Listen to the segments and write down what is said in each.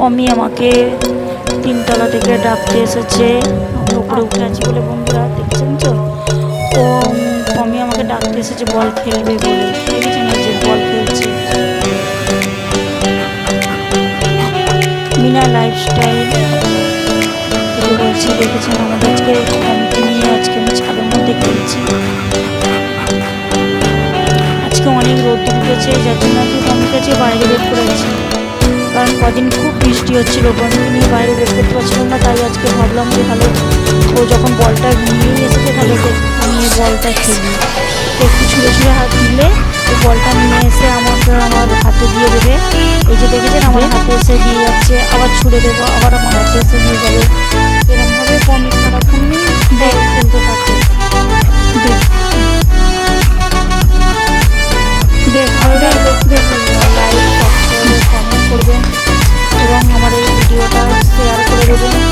অমি আমাকে তিনতলা থেকে ডাকতে এসেছে। উপরে উঠে আছি বলে বন্ধুরা দেখছেন তো? তো, অমি আমাকে ডাকতে এসেছে, বল খেলবে বলে। দেখেছেন যে বল খেলছে। মিনা লাইফস্টাইল বলছি, দেখেছেন আমাদের আজকে অমিকে নিয়ে? আজকে আমি ছাদের মধ্যে খেলছি। আজকে অনেক রোদ উঠেছে, যার জন্য আজকে অমিকে আজকে বাইরে বের করেছি। কারণ কদিন খুব বৃষ্টি হচ্ছিল বন্ধু নিয়ে বাইরে বের করতে পারছিলাম না তাই আজকে ভাবলাম যে তাহলে ও যখন বলটা নিয়ে এসেছে তাহলে নিয়ে বলটা খেলি। একটু ছুঁড়ে ছুঁড়ে হাত দিলে ওই বলটা নিয়ে এসে আমাকে আমার হাতে দিয়ে দেবে। এই যে দেখেছেন আমার হাতে এসে দিয়ে যাচ্ছে আবার ছুঁড়ে দেবো আবার আমার হাতে এসে দিয়ে যাবে। এবং আমার এই ভিডিওটা শেয়ার করে দেবেন।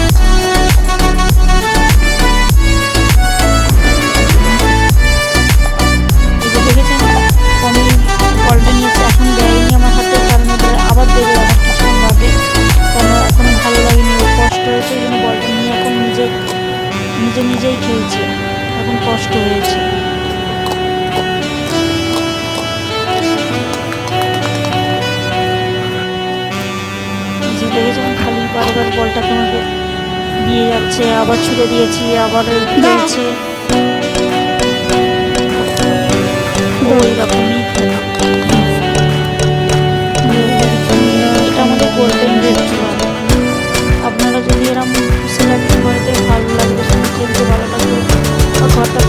যে দেখেছেন খালি বারবার বলটাকে আমাকে দিয়ে যাচ্ছে, আবার ছুড়ে দিয়েছি, আবার খেলছে ওই রকমই। এটা আমাদের গোল্ডেন রেস্টুরেন্ট আপনারা যদি এরকম লাগবে বাড়িতে ভালো লাগবে ভালো লাগবে ঘরটা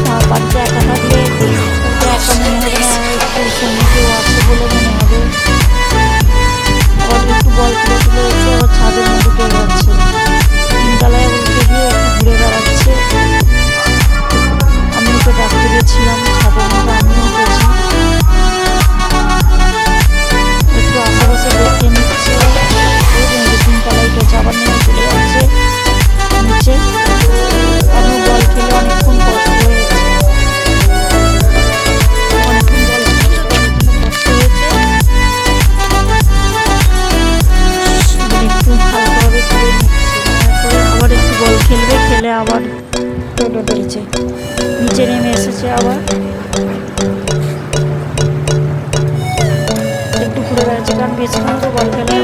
একা থাকলে একা মনে টোটো ফেলছে নিচে নেমে এসেছে আবার। একটু ঘুরে বেড়াচ্ছে কারণ বেশিক্ষণ তো বল খেলে